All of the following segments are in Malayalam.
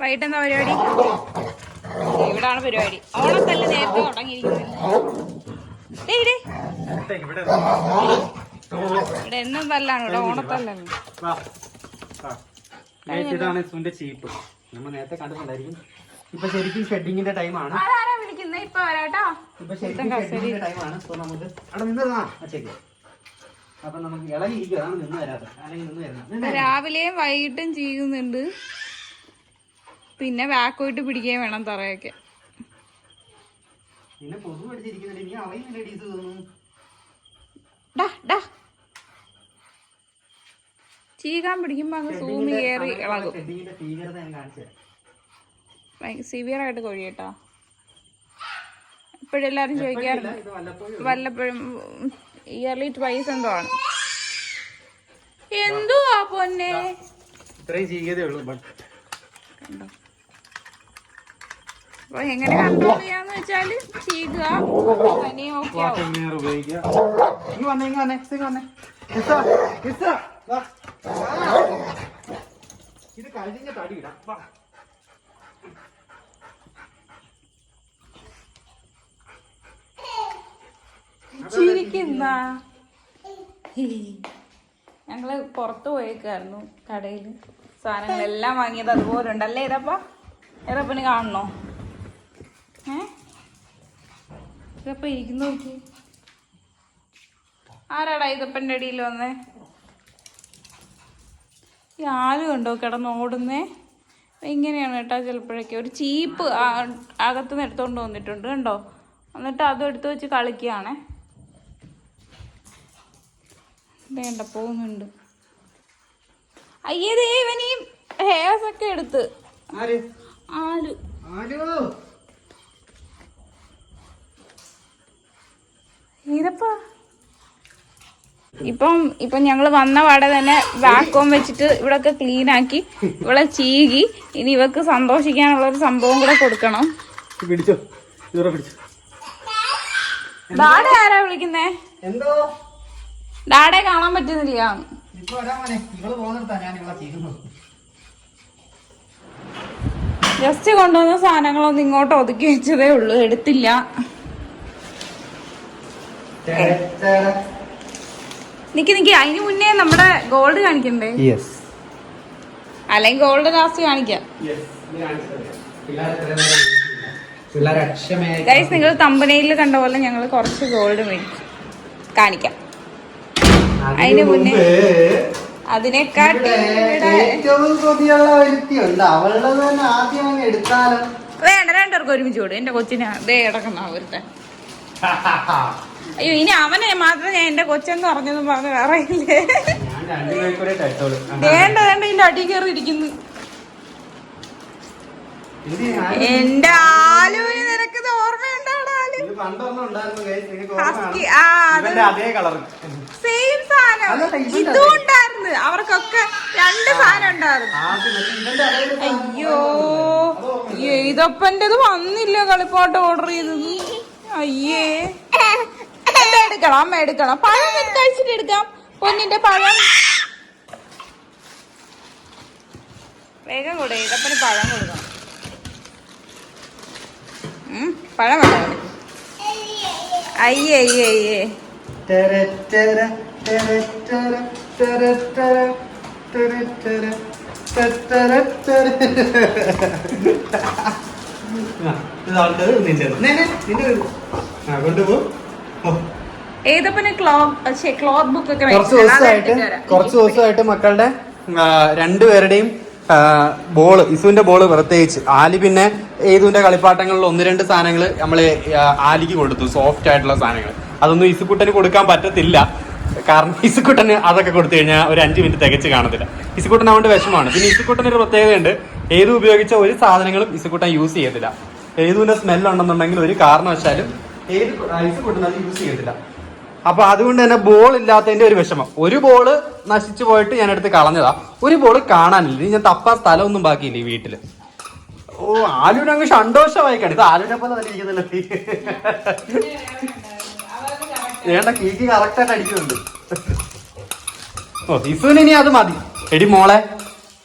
വൈകിട്ട് എന്താ പരിപാടി? ഇവിടാണ് പരിപാടി. ഓണത്തല്ല നേരത്തെ തുടങ്ങിയിരിക്കുന്നത് ഇവിടെ എന്നും തല്ലാണ് ഇവിടെ ഓണത്തല്ലാണ് വാ. വാ. Guys, ഇതാണ് ഇസുവിന്റെ ചീപ്പ്. നമ്മൾ നേരത്തെ കണ്ടിട്ടുണ്ടായിരിക്കും. ഇപ്പൊ ശരിക്കും ഷെഡിങ്ങിന്റെ ടൈമാണ് ഇപ്പൊ വരാട്ടോ? ഇപ്പൊ ശരിക്കും ഷെഡിങ്ങിന്റെ ടൈമാണ് സോ നമുക്ക് അവിടെ നിന്ന് തന്നാ അപ്പൊ നമുക്ക് അതാണ് നിന്ന് അല്ലെങ്കിൽ നിന്ന് രാവിലെയും വൈകിട്ടും ചെയ്യുന്നുണ്ട്. പിന്നെ വാക്കോയിട്ട് പിടിക്കുകയും വേണം തറയൊക്കെ. ചീകാൻ പിടിക്കുമ്പോ അങ്ങ് സൂമി കയറി ഇളകും. സിവിയർ ആയിട്ട് ഇപ്പോഴും ഇപ്പോഴെല്ലാരും ചോദിക്കാറുണ്ട് വല്ലപ്പോഴും ഇയർലി ട്വൈസ് എന്തോ ആണ്. എന്തുവാ പൊന്നെ? ഇത്രയും ചെയ്യുകയതേ ഉള്ളൂ കണ്ടോ? അപ്പോൾ എങ്ങനെ കൺട്രോൾ ചെയ്യാന്ന് വെച്ചാൽ ചെയ്യുക. ഞങ്ങൾ പുറത്തു പോയേക്കായിരുന്നു കടയിൽ. സാധനങ്ങളെല്ലാം വാങ്ങിയത് അതുപോലെ ഉണ്ടല്ലേ ഇതപ്പ ഇതപ്പന് കാണണോ ഏ? ഇതപ്പ ഇരിക്കുന്നു നോക്കി. ആരാടാ ഇതപ്പന്റെ അടിയിൽ വന്നേ? ഈ ആൽ കണ്ടോ കിടന്നോടുന്നേ ഇങ്ങനെയാണ് കേട്ടോ ചിലപ്പോഴൊക്കെ. ഒരു ചീപ്പ് അകത്ത് എടുത്തോണ്ട് വന്നിട്ടുണ്ട് കണ്ടോ? എന്നിട്ട് അതും എടുത്ത് വെച്ച് കളിക്കുകയാണേ. വേണ്ട പോകുന്നുണ്ട്. അയ്യേ ദേവനീ ഹെയർസ് ഒക്കെ എടുത്ത്. ആര്? ആലു ആലു. ഇതപ്പാ? ഇപ്പം ഇപ്പൊ ഞങ്ങൾ വന്ന പാടെ തന്നെ വാക്കോം വെച്ചിട്ട് ഇവിടൊക്കെ ക്ലീൻ ആക്കി ഇവിടെ ചീകി. ഇനി ഇവക്ക് സന്തോഷിക്കാനുള്ള ഒരു സംഭവം കൂടെ കൊടുക്കണം. ഡാഡ ആരാ വിളിക്കുന്നേ? എന്തോ? ഡാഡെ കാണാൻ പറ്റുന്നില്ല. ജസ്റ്റ് കൊണ്ടുവന്ന സാധനങ്ങളൊന്നും ഇങ്ങോട്ട് ഒതുക്കി വെച്ചതേ ഉള്ളൂ. എടുത്തില്ല. നിക്ക് നിക്ക് അതിന് മുന്നേ നമ്മുടെ ഗോൾഡ് കാണിക്കണ്ടേ? യെസ് അല്ലെങ്കിൽ ഗോൾഡ് ലാസ്റ്റ് കാണിക്കാം. ഗൈസ് നിങ്ങൾ തമ്പനയിൽ കണ്ട പോലെ ഞങ്ങൾ കുറച്ച് ഗോൾഡ് മേടിച്ചു. കാണിക്കാം. അതിന് മുന്നേ അതിനെക്കാട്ടി വേണ്ട രണ്ടുപേർക്ക് ഒരുമിച്ച് കൊടുക്കും എന്റെ കൊച്ചിനെ ദേ കിടക്കുന്ന ഒരുത്തെ അയ്യോ ഇനി അവനെ മാത്രം ഞാൻ എന്റെ കൊച്ചെന്ന് പറഞ്ഞെന്ന് പറഞ്ഞു വേറെ വേണ്ട വേണ്ട ഇതിന്റെ അടി കയറി ഇരിക്കുന്നു എന്റെ ആലുവിന് നിനക്ക് സെയിം സാധനം. ഉണ്ടായിരുന്നു. അവർക്കൊക്കെ രണ്ട് സാധനം ഉണ്ടായിരുന്നു. അയ്യോ. ഇതൊപ്പന്റെത് വന്നില്ല കളിപ്പാട്ട് ഓർഡർ ചെയ്തത്. അയ്യേ. അമ്മ എടുക്കണം അമ്മ എടുക്കണം. പഴം കഴിച്ചിട്ട് എടുക്കാം. പൊന്നിന്റെ പഴം. വേഗം കൊടു ഇതപ്പന് പഴം കൊടുക്കണം. പഴം വേണ്ട. അയ്യേ അയ്യേ അയ്യേ. നിന്റെ നിന്റെ കൊണ്ടുപോ. ഏതപ്പന് ക്ലോത്ത് ക്ലോത്ത് ബുക്ക് ഒക്കെ കുറച്ച് ദിവസമായിട്ട് കുറച്ച് ദിവസമായിട്ട് മക്കളുടെ രണ്ടുപേരുടെയും ബോൾ ഇസുവിന്റെ ബോൾ പ്രത്യേകിച്ച്. ആലി പിന്നെ ഏതുവിന്റെ കളിപ്പാട്ടങ്ങളിൽ ഒന്ന് രണ്ട് സാധനങ്ങൾ നമ്മൾ ആലിക്ക് കൊടുത്തു സോഫ്റ്റ് ആയിട്ടുള്ള സാധനങ്ങൾ അതൊന്നും ഇസുക്കുട്ടന് കൊടുക്കാൻ പറ്റത്തില്ല. കാരണം ഇസുക്കുട്ടന് അതൊക്കെ കൊടുത്തു കഴിഞ്ഞാൽ ഒരു അഞ്ച് മിനിറ്റ് തികച്ച് കാണത്തില്ല. ഇസുക്കുട്ടൻ അതുകൊണ്ട് വിഷമമാണ്. പിന്നെ ഇസുക്കുട്ടന് ഒരു പ്രത്യേകതയുണ്ട്. ഏതു ഉപയോഗിച്ച ഒരു സാധനങ്ങളും ഇസുക്കുട്ടൻ യൂസ് ചെയ്യത്തില്ല. ഏതുവിന്റെ സ്മെല്ലുണ്ടെന്നുണ്ടെങ്കിൽ ഒരു കാരണവശാലും ഏത് റൈസ് അത് യൂസ് ചെയ്യത്തില്ല. അപ്പൊ അതുകൊണ്ട് തന്നെ ബോൾ ഇല്ലാത്തതിന്റെ ഒരു വിഷമം. ഒരു ബോൾ നശിച്ചു പോയിട്ട് ഞാൻ എടുത്ത് കളഞ്ഞതാ. ഒരു ബോൾ കാണാനില്ല. ഇനി ഞാൻ തപ്പാൻ സ്ഥലമൊന്നും ബാക്കിയില്ല ഈ വീട്ടിൽ. ഓ ആലുവിനെ അങ്ങ് സന്തോഷമായി കണ്ടു ഇത് ആലുവിനെ പോലെ തന്നെ ഇരിക്കുന്നില്ല? വേണ്ട കീക്ക് കറക്റ്റ് ആയിട്ട് അടിക്കുന്നുണ്ട്. ഓ ഇസുവിന് ഇനി അത് മതി. എടി മോളെ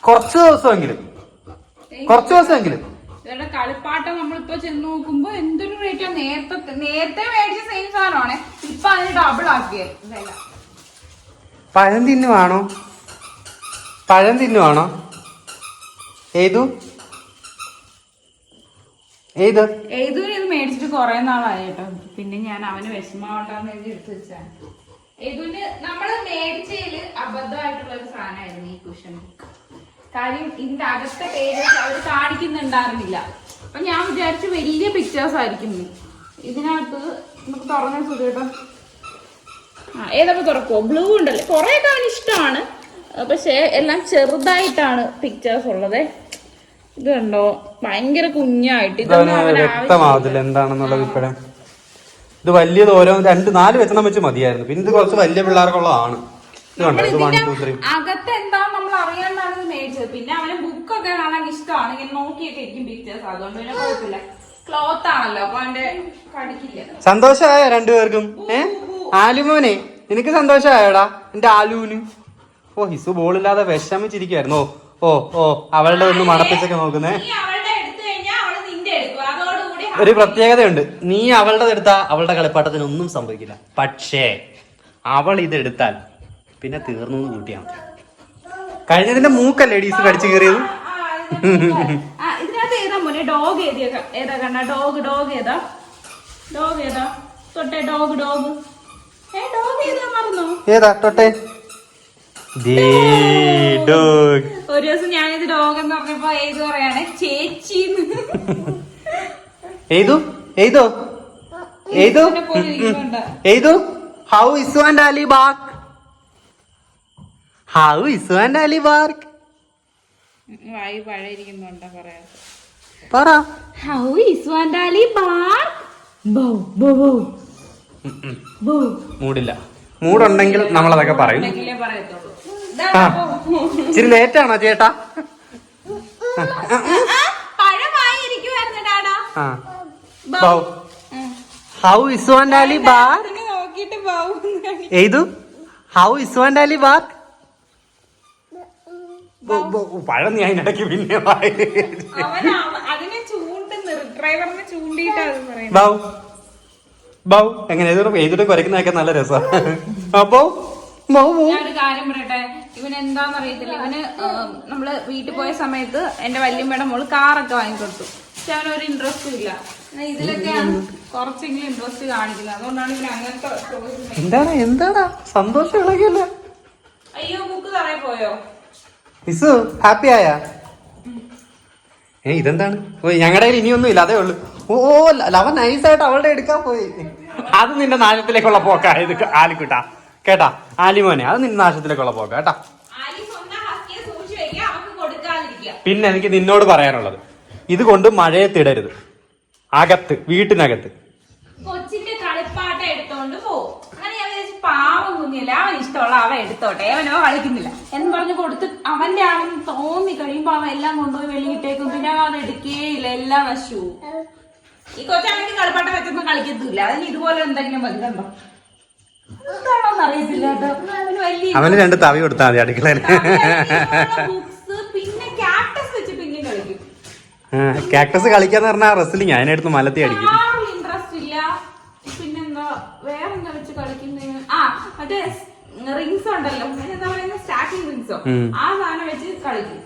കുറച്ച് ദിവസമെങ്കിലും. കുറച്ച് ദിവസമെങ്കിലും. കളിപ്പാട്ടം നമ്മളിപ്പോ ചെന്ന് നോക്കുമ്പോ എന്തൊരു റേറ്റാ നേരത്തെ നേരത്തെ മേടിച്ച സെയിം സാധനമാണ്. ഇപ്പൊ അതിന് ഡബിൾ ആക്കിയത് വില പഴം തിന്നുവാണോ പഴം തിന്നുവാണോ ഏതു? ഏത്? ഏതൊരു ഇത് മേടിച്ചിട്ട് കുറെ നാളായി കേട്ടോ. പിന്നെ ഞാൻ അവന് വിഷമാവണ്ടെന്ന് എഴുതി എടുത്തു വെച്ചാണ് ഏതുവിന് നമ്മൾ മേടിച്ചതിൽ അബദ്ധമായിട്ടുള്ള ഒരു സാധനമായിരുന്നു ഈ കുഷൻ. ബുക്ക് കാര്യം ഇതിന്റെ അകത്തെ പേജസ് അവർ കാണിക്കുന്നുണ്ടായിരുന്നില്ല. അപ്പൊ ഞാൻ വിചാരിച്ചു വലിയ പിക്ചേഴ്സ് ആയിരിക്കും. ഇതിനകത്ത് നമുക്ക് തുറന്നു സുഖേട്ടോ ആ ഏതൊക്കെ തുറക്കുമോ ബ്ലൂ ഉണ്ടല്ലേ? കുറെ അവന് ഇഷ്ടമാണ്. പക്ഷെ എല്ലാം ചെറുതായിട്ടാണ് പിക്ചേഴ്സ് ഉള്ളത്. ഇത് കണ്ടോ? ഭയങ്കര കുഞ്ഞായിട്ട്. വ്യക്തമാവത്തില്ല. എന്താണെന്നുള്ളത് ഇപ്പഴേ ഇത് വലിയത് ഓരോ രണ്ട് നാല് വെച്ചണം വെച്ച് മതിയായിരുന്നു. പിന്നെ ഇത് കുറച്ച് വലിയ പിള്ളേർക്കുള്ളതാണ്. അകത്ത് എന്താ നമ്മൾ അറിയാന്നാണ് ഇത് മേടിച്ചത്. പിന്നെ അവന് ബുക്കൊക്കെ കാണാൻ ഇഷ്ടമാണ്. ഇങ്ങനെ നോക്കിയൊക്കെ ഇരിക്കും പിക്ചേഴ്സ് അതുകൊണ്ട് പിന്നെ കുഴപ്പമില്ല. ക്ലോത്ത് ആണല്ലോ അപ്പൊ അവന്റെ കടിക്കില്ല. സന്തോഷമായ രണ്ടുപേർക്കും? ഏ? ആലുമോനെ നിനക്ക് സന്തോഷമായോടാ എന്റെ ആലുവിന് ഓ ഹിസു ബോളില്ലാതെ വിഷമിച്ചിരിക്കുവായിരുന്നു. ഓ ഓ ഓ അവളുടെ ഒന്ന് മണപ്പിച്ചൊക്കെ നോക്കുന്നേ. ഒരു പ്രത്യേകതയുണ്ട്. നീ അവളുടെ എടുത്താ അവളുടെ കളിപ്പാട്ടത്തിന് ഒന്നും സംഭവിക്കില്ല. പക്ഷേ അവൾ ഇത് എടുത്താൽ പിന്നെ തീർന്നു എന്ന് കൂട്ടിയാ മതി. കഴിഞ്ഞതിന്റെ മൂക്കല്ലേ ഡീസ് കടിച്ചു കയറിയത് ഇതിനകത്ത് ഏതാ മോനെ? ഡോഗ് ഏതാ? ഏതാ കണ്ട? ഡോഗ് ഡോഗ് ഏതാ? ഡോഗ് ഏതാ? തൊട്ടെ ഡോഗ് ഡോഗ് തൊട്ടെ. ഒരു ദിവസം ഞാനിത് ഡോഗ് എന്ന് പറഞ്ഞപ്പോ ഏത് പറയാണ്? ചേച്ചി ഏതോ? ഏതു? പോലെ ഹൗ ഇസ് ആൻഡ് അലി ബാർക്ക് ഹൗ ഇസു ആൻഡ് അലി ബാർക്ക് വായി പഴയിരിക്കുന്നുണ്ടോ പറയാ പറ. ഹൗ ഇസ് വാൻഡാലി ബാർക്ക് ബോ ബോ ബോ. ബോ മൂടില്ല. മൂടുണ്ടെങ്കിൽ നമ്മൾ അതൊക്കെ പറയും ആ. ഇച്ചിരി ലേറ്റാണോ ചേട്ടാ? ആ ബൗ. ഹൗ ഇസ്വാൻ അലി ബാർ എയ്തു ഹൗ ഇസ്വാൻ അലി ബാർക്ക് പഴം ഞാൻ ഇടയ്ക്ക് പിന്നെ അതിനെ ചൂണ്ടുന്നു ഡ്രൈവറിനെ ചൂണ്ടിയിട്ടാ ബൗ ബൗ എങ്ങനെ? ഏതൊരു ഏതൊരു കുരക്കുന്നതൊക്കെ നല്ല രസമാണ് അപ്പോ ബൗ ബൗ. ഞാൻ ഒരു കാര്യം പറയട്ടെ? ഇവൻ എന്താന്ന് അറിയത്തില്ല. ഇവന് നമ്മൾ വീട്ടിൽ പോയ സമയത്ത് എന്റെ വല്യമ്മയുടെ മോൾ കാറൊക്കെ വാങ്ങിക്കൊടുത്തു. പക്ഷെ അവനൊരു ഇൻട്രസ്റ്റും ഇല്ല. ഇതിലൊക്കെ ഇതിലൊക്കെയാണ് കുറച്ചെങ്കിലും ഇൻട്രസ്റ്റ് കാണിക്കുന്നത്. അതുകൊണ്ടാണ് ഇവൻ അങ്ങനത്തെ എന്താണ് എന്താണ് സന്തോഷം ഇളകിയല്ല? അയ്യോ ബുക്ക് തറയെ പോയോ? മിസ്സു ഹാപ്പി ആയ? ഏ ഇതെന്താണ്? ഓ ഞങ്ങളുടെ കയ്യിൽ ഇനിയൊന്നും ഇല്ല അതേ ഉള്ളു. ഓ ലവൻ നൈസായിട്ട് അവളുടെ എടുക്കാൻ പോയി. അത് നിന്റെ നാശത്തിലേക്കുള്ള പോക്കാ ഇത് ആലിക്കുട്ടാ. കേട്ടാ? ആലിമോനെ അത് നിന്റെ നാശത്തിലേക്കുള്ള പോക്ക കേട്ടാ? പിന്നെ എനിക്ക് നിന്നോട് പറയാനുള്ളത് ഇത് കൊണ്ട് മഴയത്തിടരുത് അകത്ത് വീട്ടിനകത്ത് കൊച്ചിന്റെ കളിപ്പാട്ട എടുത്തോണ്ട് പോവും അങ്ങനെ ഞാൻ വിചാരിച്ചു കുഞ്ഞില്ല അവൻ ഇഷ്ടമുള്ള അവൻ എടുത്തോട്ടെ. അവനോ കളിക്കുന്നില്ല. എന്ന് പറഞ്ഞു കൊടുത്ത് അവന്റെ ആണെന്ന് തോന്നി. കഴിയുമ്പോ അവൻ എല്ലാം കൊണ്ടുപോയി വെളിയിട്ടേക്കും പിന്നെ അവൻ എടുക്കേയില്ല. എല്ലാം നശു ഈ കൊച്ചാണെങ്കിൽ കളിപ്പാട്ട വെച്ചൊന്നും കളിക്കത്തില്ല അതിന് ഇതുപോലെ എന്തെങ്കിലും കണ്ടോ എന്താണോന്ന് അറിയത്തില്ല കേട്ടോ. അവന് വലിയ അവന് രണ്ട് തവി കൊടുത്താൽ മതി അടുക്കളയിൽ ബുക്സ് പിന്നെ ക്യാക്ടസ് വെച്ച് പിന്നെ കളിക്കും. കാക്ടസ് കളിക്കാന്ന് പറഞ്ഞാൽ റെസ്ലിംഗ് അതിനടുത്ത് മലത്തി അടിക്കും. ഇൻട്രസ്റ്റ് ഇല്ല. കളിക്കുന്നതിന് ആ മറ്റേ റിങ്സ് ഉണ്ടല്ലോ. എന്താ പറയുന്ന? സ്റ്റാർട്ടിംഗ് റിങ്സോ. ആ സാധനം വെച്ച് കളിക്കും.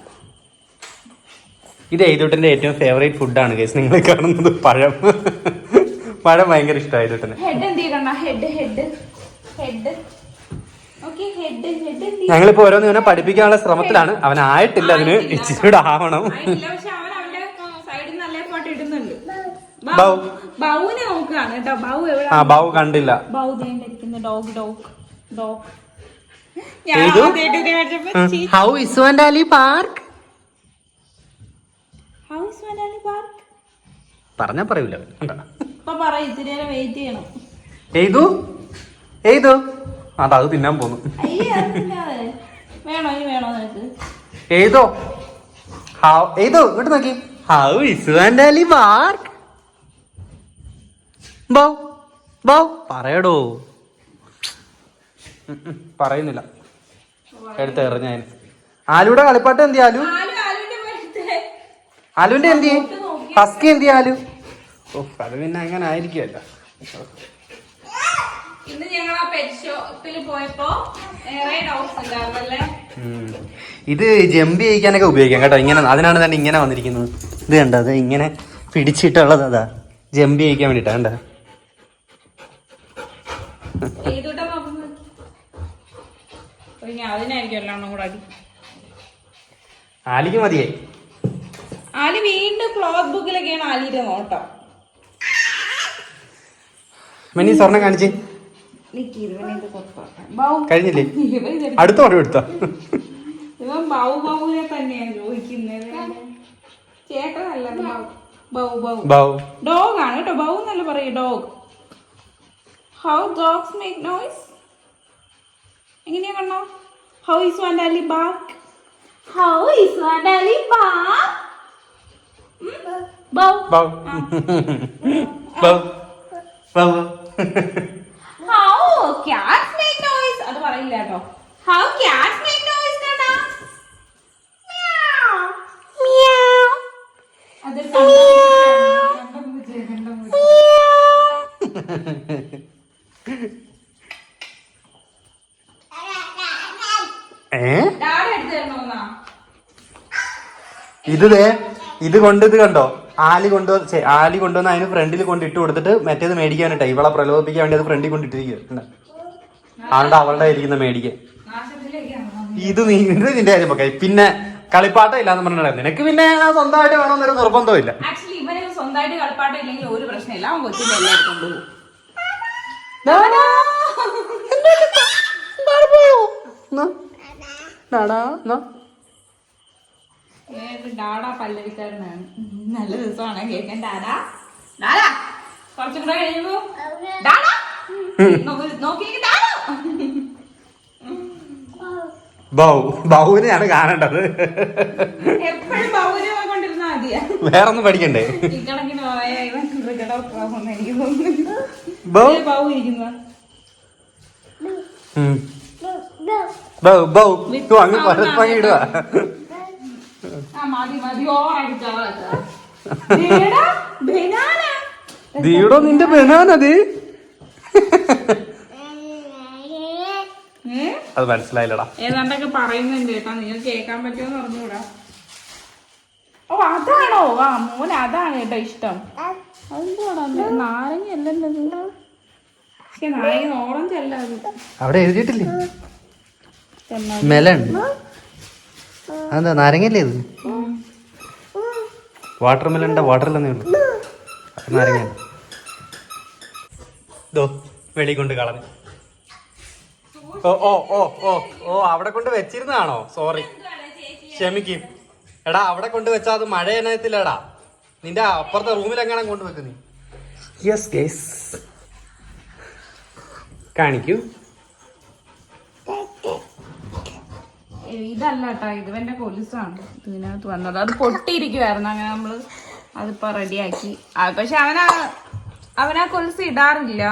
ഇത് എയ്തൂട്ടന്റെ ഏറ്റവും ഫേവറേറ്റ് ഫുഡാണ് കേസ് നിങ്ങൾ കാണുന്നത് പഴം. പഴം ഭയങ്കര ഇഷ്ടമായി ഹെഡ് എന്ത് ഞങ്ങളിപ്പോ ഓരോന്ന് ഇവനെ പഠിപ്പിക്കാനുള്ള ശ്രമത്തിലാണ്. അവനായിട്ടില്ല അതിന് ഇച്ചിരി കൂടെ ആവണം ആയിട്ടില്ല പക്ഷെ അവൻ അവന്റെ സൈഡിൽ നല്ല പാട്ട് ഇടുന്നുണ്ട് ബൗ. ബൗനെ നോക്കുകയാണ് കേട്ടോ. ബൗ എവിടെ? ആ ബൗ കണ്ടില്ല. Bow dog dog dog. How is bark how bark പറഞ്ഞാ പറയൂല അതത് കണ്ടോ? ഇപ്പൊ പറ ഇത്തിരി നേരം വെയിറ്റ് ചെയ്യണം. എയ്തു എയ്തു അതാ അത് തിന്നാൻ പോന്നു. വേണോ? ഇനി വേണോ നിനക്ക്? എയ്തോ ഹൗ എയ്തോ ഇങ്ങോട്ട് നോക്കി. ഹൗ ഇസ് ആൻഡ് അലി പാർക്ക് ബൗ ബൗ. പറയടോ. പറയുന്നില്ല. എടുത്ത് എറിഞ്ഞ ആലുവിടെ കളിപ്പാട്ട് എന്തി ആലു? ആലു ആലുവിന്റെ എന്തി ആലുവിന്റെ എന്തി ആലു? ഓ അത് പിന്നെ അങ്ങനെ ആയിരിക്കുമല്ലോ ഇന്ന് ഞങ്ങൾ ആ പെറ്റ് ഷോപ്പിൽ പോയപ്പോ ഇത് ജമ്പ് ചെയ്യിക്കാനൊക്കെ ഉപയോഗിക്കാം കേട്ടോ. ഇങ്ങനെ അതിനാണ് തന്നെ ഇങ്ങനെ വന്നിരിക്കുന്നത്. ഇത് കണ്ടോ അത് ഇങ്ങനെ പിടിച്ചിട്ടുള്ളത് അതാ. ജമ്പ് ചെയ്യിക്കാൻ വേണ്ടിട്ടാ കണ്ട ഏതൂട്ടാ നോക്കുന്നത് ഇനി അതിനായിരിക്കും എല്ലാം കൂടെ അടി ആലിക്ക് മതിയേ ആലി വീണ്ടും ക്ലോത്ത് ബുക്കിലൊക്കെയാണ് ആലിയുടെ നോട്ടം. മിനി സ്വർണം കാണിച്ച്. കഴിഞ്ഞില്ലേ? അടുത്ത പറഞ്ഞു എടുത്ത? ഇവൻ ബൗ ബൗവിനെ തന്നെയാണ് ചോദിക്കുന്നത്. ചേട്ടനല്ല ബൗ. Bow bow. ഡോഗ് ആണ് കേട്ടോ. ബൗ എന്നല്ല പറയൂ dog. How dogs make noise എങ്ങനെയാ കണ്ണോ? ഹൗ ഇസ് വാൻഡാലി back how is വാൻഡാലി bark bow bow bow bow how cats make noise അത് പറയില്ല കേട്ടോ. ഹൗ ക്യാറ്റ്സ് മേക്ക് നോയ്സ് കണ്ണാ Meow. Meow. അതൊരു കണ്ടംപൂച്ചയാണ്. കണ്ടംപൂച്ച. ഏ ഡാഡി എടുത്ത് തരണോന്നാ? ഇത് ദേ ഇത് കൊണ്ട് ഇത് കണ്ടോ? ആലി കൊണ്ട് ആലി കൊണ്ടുവന്ന് അതിന് ഫ്രണ്ടിൽ കൊണ്ടിട്ട് കൊടുത്തിട്ട് മറ്റേത് മേടിക്കാൻ മേടിക്കാനിട്ടാ. ഇവളെ പ്രലോഭിപ്പിക്കാൻ വേണ്ടി അത് ഫ്രണ്ടിൽ കൊണ്ടിട്ടിരിക്കുക അതുകൊണ്ട് അവളുടെ ഇരിക്കുന്ന മേടിക്കാൻ ഇത് നീ ഇത് നിന്റെ കാര്യം ഒക്കെ പിന്നെ കളിപ്പാട്ടം ഇല്ലാന്ന് പറഞ്ഞാൽ നിനക്ക് പിന്നെ സ്വന്തമായിട്ട് വേണമെന്നൊരു നിർബന്ധമില്ല ആക്ച്വലി ഇവന് സ്വന്തമായിട്ട് കളിപ്പാട്ടം ഇല്ലെങ്കിൽ ഒരു പ്രശ്നമില്ല. അവൻ കൊച്ചിന്റെ എല്ലാം കൊണ്ടുപോകും ഡാഡാ പല്ലവിക്കാരനാണ് നല്ല രസമാണ് കേൾക്കാൻ. ഡാഡാ? ഡാഡാ? കുറച്ചും കൂടെ കഴിയുമ്പോ ഡാഡാ? നോക്ക്- ഡാഡാ? ബൗ ബൗവിനെയാണ് കാണേണ്ടത്. എപ്പോഴും പൗരമായി കൊണ്ടിരുന്നാ മതിയാ. പഠിക്കണ്ടേ? ഡോക്ടറാകുമെന്ന് എനിക്ക് തോന്നുന്നു. ബൗ. ബൗ ഇരിക്കുന്ന. ബൗ. Bow bow. ഓ, അങ്ങ് പരസ്പരം ഇടുക ആ മതി മതി ഓടിച്ചാ ബനാന ദീടോ നിന്റെ ബനാനത് അത്? മനസ്സിലായില്ലടാ. ഏതാണ്ടൊക്കെ പറയുന്നുണ്ട് കേട്ടോ. നിങ്ങൾ കേൾക്കാൻ പറ്റുമെന്ന് പറഞ്ഞുകൂടാ ഓ അതാണോ? വാ മോൻ അതാണ് കേട്ടോ ഇഷ്ടം. നാരങ്ങ അല്ലല്ലോ പക്ഷെ നാരങ്ങ ഓറഞ്ച് അല്ല അവിടെ എഴുതിയിട്ടില്ലേ. മെലൺ അതെന്താ നാരങ്ങല്ലേ ഇത്? വാട്ടർ മെലന്റെ വാട്ടർ എന്നേ ഉള്ളൂ നാരങ്ങ. ദോ വെളി കൊണ്ട് കളഞ്ഞു. ഓ ഓ ഓ ഓ ഓ അവിടെ കൊണ്ട് വെച്ചിരുന്നതാണോ? സോറി ക്ഷമിക്കും. എടാ അവിടെ കൊണ്ട് വെച്ചാൽ അത് മഴ എണ്ണത്തില്ലടാ നിന്റെ അപ്പുറത്തെ റൂമിൽ എങ്ങനെ കൊണ്ട് വെക്കുന്നേ യെസ് കേസ് കാണിക്കൂ. ഇതല്ല കേട്ടോ ഇത് എന്റെ കൊലുസാണ് ഇതിനകത്ത് വന്നത്. അത് പൊട്ടിയിരിക്കുവായിരുന്നു. അങ്ങനെ നമ്മൾ അതിപ്പോ റെഡിയാക്കി. പക്ഷെ അവനാ അവനാ കൊലുസ് ഇടാറില്ല.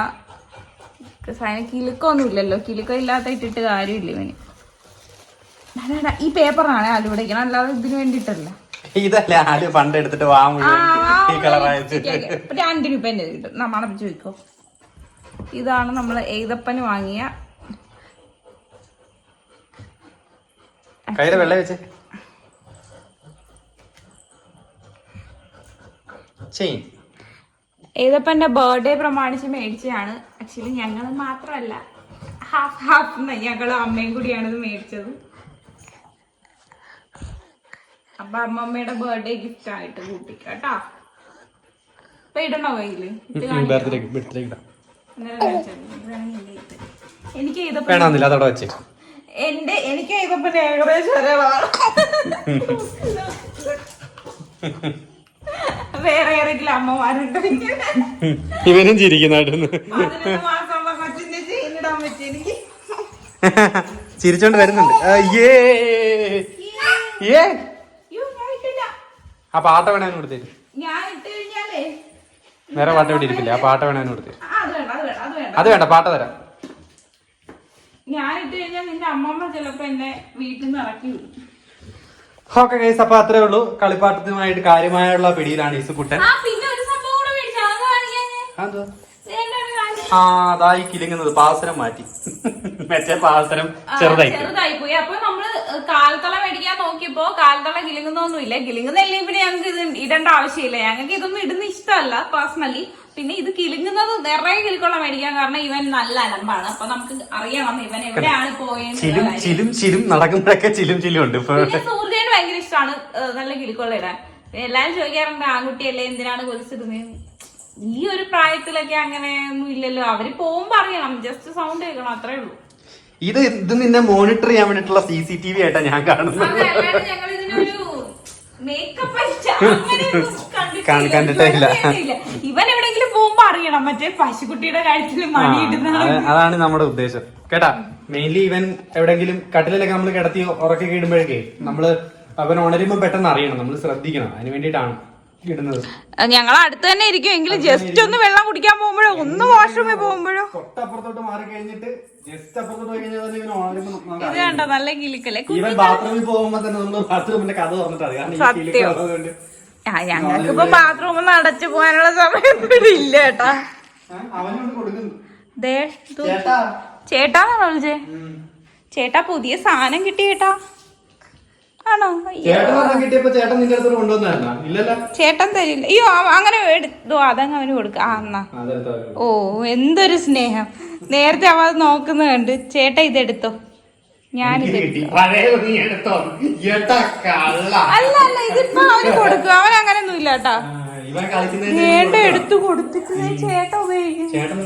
അതിന് കിലുക്കൊന്നും ഇല്ലല്ലോ കിലുക്കം ഇല്ലാത്ത ഇട്ടിട്ട് കാര്യമില്ല ഇവന്. ഈ പേപ്പറാണ് ആലു പിടിക്കണം. അല്ലാതെ ഇതിന് വേണ്ടിട്ടല്ല രണ്ടു രൂപ പണ്ട് എടുത്തിട്ട് രണ്ട് കിട്ടും നമ്മളെ ചോദിക്കോ ഇതാണ് നമ്മൾ എഴുതപ്പന് വാങ്ങിയ കയ്യിലെ വെള്ളം വെച്ച്. ചെയിൻ ഏതപ്പന്റെ ബർത്ത്ഡേ പ്രമാണിച്ച് മേടിച്ചതാണ്. ആക്ച്വലി ഞങ്ങൾ മാത്രമല്ല. ഹാഫ് ഹാഫ് ഞങ്ങളും അമ്മയും കൂടിയാണ് ഇത് മേടിച്ചത്. അപ്പൊ അമ്മമ്മയുടെ ബർത്ത്ഡേ ഗിഫ്റ്റ് ആയിട്ട് കൂട്ടിക്കാം അപ്പൊ ഇപ്പൊ ഇടണോ കയ്യിൽ? എനിക്ക് വെച്ച് എന്റെ എനിക്ക് പിന്നെ ഏകദേശം വേറെ ഏതെങ്കിലും അമ്മമാരുണ്ട്? ഇവനും ചിരിക്കുന്നായിട്ടൊന്ന്. ചിരിച്ചോണ്ട് വരുന്നുണ്ട്. ഏ. ആ പാട്ട വേണേ കഴിഞ്ഞാലേ വേറെ പാട്ട് ഇവിടെ ഇരിപ്പില്ലേ ആ പാട്ട വേണേ കൊടുത്തേര്. അത് വേണ്ട പാട്ട തരാം. ഞാൻ ഇട്ട് കഴിഞ്ഞാൽ നിന്റെ അമ്മമ്മ ചിലപ്പോ എന്നെ വീട്ടിൽ നിന്ന് ഇറക്കി വിടും. ഓക്കെ ഗൈസ് അപ്പൊ അത്രേ ഉള്ളൂ. കളിപ്പാട്ടത്തിനുമായിട്ട് കാര്യമായുള്ള പിടിയിലാണ് ഈസുക്കുട്ടൻ ആ അതായി കിലുങ്ങുന്നത്. പാസരം മാറ്റി. മറ്റേ പാസരം ചെറുതായി ചെറുതായി പോയി. അപ്പൊ നമ്മൾ കാൽത്തള മേടിക്കാൻ കാലത്തോളം കാൽത്തള ഗിലുങ്ങുന്നൊന്നുമില്ല. ഗിലുങ്ങുന്നില്ലെങ്കിൽ പിന്നെ ഞങ്ങൾക്ക് ഇത് ഇടേണ്ട ആവശ്യമില്ല. ഞങ്ങൾക്ക് ഇതൊന്നും ഇടുന്ന ഇഷ്ടമല്ല പേഴ്സണലി പിന്നെ ഇത് കിലുങ്ങുന്നത് നിറയെ കിലുക്കുള്ള മേടിക്കാൻ കാരണം ഇവൻ നല്ല അലമ്പാണ്. അപ്പൊ നമുക്ക് അറിയണം ഇവൻ എവിടെയാണ് പോയത് നടക്കുമ്പോഴൊക്കെ ചിലും ചിലും ഉണ്ട് ഇപ്പൊ. പിന്നെ സൂര്യന് ഭയങ്കര ഇഷ്ടമാണ് നല്ല കിലുക്കുള്ള ഇടാൻ. എല്ലാരും ചോദിക്കാറുണ്ട് ആൺകുട്ടിയല്ലേ എന്തിനാണ് കൊലുസിടുന്നത് ഈ ഒരു പ്രായത്തിലൊക്കെ അങ്ങനെ ഒന്നും ഇല്ലല്ലോ. അവർ പോകുമ്പോ അറിയണം ജസ്റ്റ് സൗണ്ട് കേൾക്കണം അത്രേ ഉള്ളൂ. ഇത് ഇത് നിന്നെ മോണിറ്റർ ചെയ്യാൻ വേണ്ടിട്ടുള്ള സി സി ടി വി ആയിട്ടാ ഞാൻ കാണുന്നത്. കണ്ടിട്ടില്ല ഞങ്ങൾ ഇതിനൊരു മേക്കപ്പ് കാണ്- കണ്ടിട്ടേ ഇല്ല. ഇവൻ എവിടെങ്കിലും പോകുമ്പോ അറിയണം. മറ്റേ പശുക്കുട്ടിയുടെ കഴുത്തിൽ മണി അതാണ് നമ്മുടെ ഉദ്ദേശം. കേട്ടാ മെയിൻലി ഇവൻ എവിടെങ്കിലും കട്ടിലൊക്കെ നമ്മൾ കിടത്തി ഉറക്കി ഇടുമ്പോഴേക്കേ നമ്മൾ അവൻ ഉണരുമ്പോ പെട്ടെന്ന് അറിയണം. നമ്മൾ ശ്രദ്ധിക്കണം. അതിന് വേണ്ടിയിട്ടാണ് ഇടുന്നത്. ഞങ്ങൾ അടുത്ത് തന്നെ ഇരിക്കും. എങ്കിലും ജസ്റ്റ് ഒന്ന് വെള്ളം കുടിക്കാൻ പോകുമ്പോഴോ ഒന്ന് വാഷ്റൂമിൽ പോകുമ്പോഴോ? തൊട്ടപ്പുറത്തോട്ട് മാറി കഴിഞ്ഞിട്ട് ഇത് കണ്ടോ? നല്ല ഈവൻ ബാത്റൂമിൽ പോകുമ്പോ തന്നെ നമ്മൾ ബാത്റൂമിന്റെ കഥ ഈ ബാത്റൂമിൽ അടച്ചു പോകാനുള്ള സമയം ഇവിടെ ഇല്ല ചേട്ടാ. ചേട്ടാ ഉം. ചേട്ടാ പുതിയ സാധനം കിട്ടി ചേട്ടാ. ആണോ? ചേട്ടൻ കിട്ടിയപ്പോ ചേട്ടൻ നിന്റെ അടുത്ത് കൊണ്ടുവന്നായിരുന്നാ ഇല്ലല്ലോ. ചേട്ടൻ തരില്ല. അയ്യോ അങ്ങനെ എടുത്തു അതങ്ങ് അവന് കൊടുക്ക. ആ എന്നാ. ഓ എന്തൊരു സ്നേഹം. നേരത്തെ അവ നോക്കുന്ന കണ്ട് ചേട്ടൻ ഇതെടുത്തോ. ഞാനിത് അല്ല അല്ല ഇതിപ്പോ അവന് കൊടുക്കും. അവൻ അങ്ങനെയൊന്നും ഇല്ല കേട്ടാ. വേണ്ട എടുത്തു കൊടുത്തിട്ട് ചേട്ടൻ ഉപയോഗിക്കും ചേട്ടൻ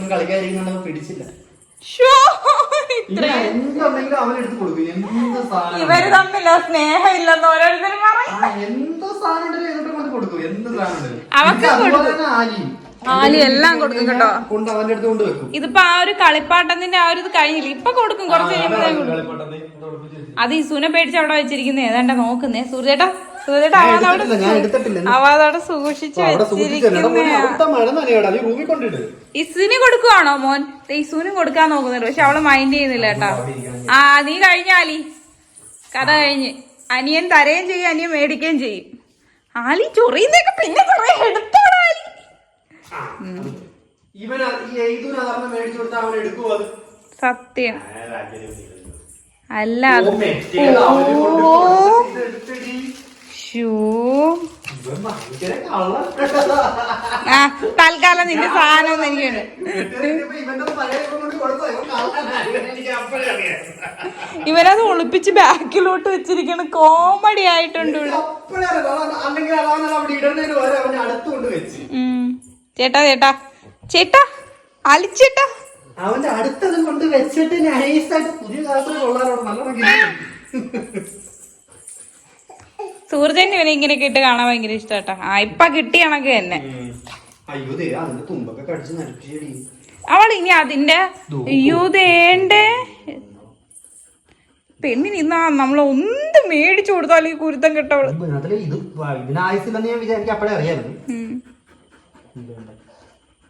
ഒന്നും പിടിച്ചില്ല. ഇവർ തമ്മിലോ സ്നേഹം ഇല്ലെന്ന് ഓരോരുത്തരും പറയും. ആലി എല്ലാം കൊടുക്കും കേട്ടോ. ഇതിപ്പോ ആ ഒരു കളിപ്പാട്ടത്തിന്റെ ആ ഒരു ഇത് കഴിഞ്ഞില്ല? ഇപ്പൊ കൊടുക്കും കുറച്ച് കഴിയുമ്പോഴേ അത് ഈ ഇസുനെ പേടിച്ച് അവിടെ വെച്ചിരിക്കുന്നേ. ഏതാണ്ട് നോക്കുന്നേ. സൂര്യേട്ടാ. സൂര്യേട്ടാ ഞാൻ അവതവിടെ എടുത്തിട്ടില്ല, ഞാൻ എടുത്തിട്ടില്ല. അവതവിടെ സൂക്ഷിച്ച് ആ, അവിടെ സൂക്ഷിച്ചു എടാ, മോനെ, വെച്ചിരിക്കുന്നേ അവിടുത്തെ മഴ നനയടാ. നീ റൂമിൽ കൊണ്ടിട്ട് ഇസുന് കൊടുക്കുവാണോ മോൻ? ഇസുവിനും കൊടുക്കാൻ നോക്കുന്നുണ്ട് പക്ഷെ അവൾ മൈൻഡ് ചെയ്യുന്നില്ല കേട്ടാ. ആ നീ കഴിഞ്ഞാലി കഥ കഴിഞ്ഞ്. അനിയൻ തരയും ചെയ്യും അനിയൻ മേടിക്കുകയും ചെയ്യും. ആലി ചൊറിയുന്നൊക്കെ പിന്നെ കുറെ എടുത്തോടാ ആലി. സത്യം. അല്ല അത് ഓ, ഷൂ. ആ തൽക്കാലം നിന്റെ സാധനം എനിക്കുണ്ട്. ഇവനത് ഒളിപ്പിച്ച് ബാക്കിലോട്ട് വെച്ചിരിക്കണ കോമഡി ആയിട്ടുണ്ട്. ചേട്ടാ ചേട്ടാ ചേട്ടാ അലിച്ചേട്ടാ അവന്റെ അടുത്തത് കൊണ്ട് വെച്ചിട്ട് പുതിയ കാലത്ത് കൊള്ളാനോട് നല്ല. സൂർജന് ഇവനെ ഇങ്ങനെയൊക്കെ ഇട്ട് കാണാൻ ഭയങ്കര ഇഷ്ടാട്ടാ. ആ ഇപ്പൊ കിട്ടിയ കണക്ക് തന്നെ. അവൾ ഇനി അതിന്റെ അയ്യോ ദേണ്ടേ പെണ്ണിന് ഇന്നാ നമ്മൾ ഒന്ന് മേടിച്ചു കൊടുത്താൽ ഈ കുരുത്തം കിട്ടവൾ.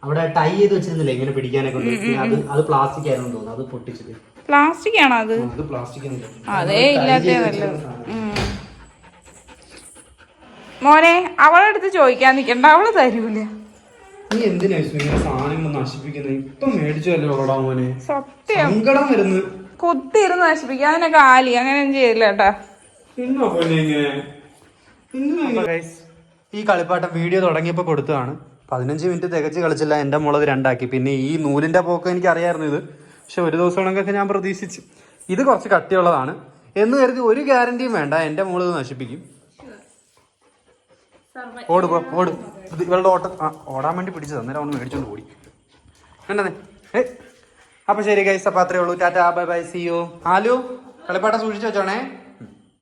അവിടെ ടൈ ചെയ്ത് വെച്ചിരുന്നില്ലേ ഇങ്ങനെ പിടിക്കാനൊക്കെ. അത് അത് പ്ലാസ്റ്റിക് ആയിരുന്നു തോന്നുന്നു അത് പൊട്ടിച്ചത്. പ്ലാസ്റ്റിക് ആണോ അത്? അത് പ്ലാസ്റ്റിക് അതേ ഇല്ലാത്ത നല്ലത് അവളെ അടുത്ത് ചോദിക്കാൻ നിൽക്കണ്ട അവൾ തരൂല. നീ എന്തിനാ സാധനങ്ങൾ നശിപ്പിക്കുന്നത് ഇപ്പൊ മേടിച്ചല്ലേ മോനെ. സത്യം. സങ്കടം വരുന്നു. നശിപ്പിക്കുക അതിനൊക്കെ ആലി അങ്ങനെയൊന്നും ചെയ്തില്ല കേട്ടാ. ഈ കളിപ്പാട്ടം വീഡിയോ തുടങ്ങിയപ്പോൾ കൊടുത്തതാണ്. പതിനഞ്ച് മിനിറ്റ് തികച്ച് കളിച്ചില്ല എന്റെ മുളക് രണ്ടാക്കി. പിന്നെ ഈ നൂലിന്റെ പോക്ക് എനിക്ക് അറിയായിരുന്നു ഇത്. പക്ഷെ ഒരു ദിവസം കണക്കൊക്കെ ഞാൻ പ്രതീക്ഷിച്ചു. ഇത് കുറച്ച് കട്ടിയുള്ളതാണ്. എന്ന് കരുതി ഒരു ഗ്യാരണ്ടിയും വേണ്ട എന്റെ മോൾ ഇത് നശിപ്പിക്കും. ഓട് പോ ഓട്. ഇവളുടെ ഓട്ടം. ആ ഓടാൻ വേണ്ടി പിടിച്ചത്. അന്നേരം അവന് മേടിച്ചോണ്ട് ഓടി. കണ്ടെ ഏ. അപ്പൊ ശരി ഗൈസ് അപ്പൊ അത്രേ ഉള്ളൂ. Tata bye bye. See you aloo കളിപ്പാട്ടം സൂക്ഷിച്ചു വെച്ചോണേ.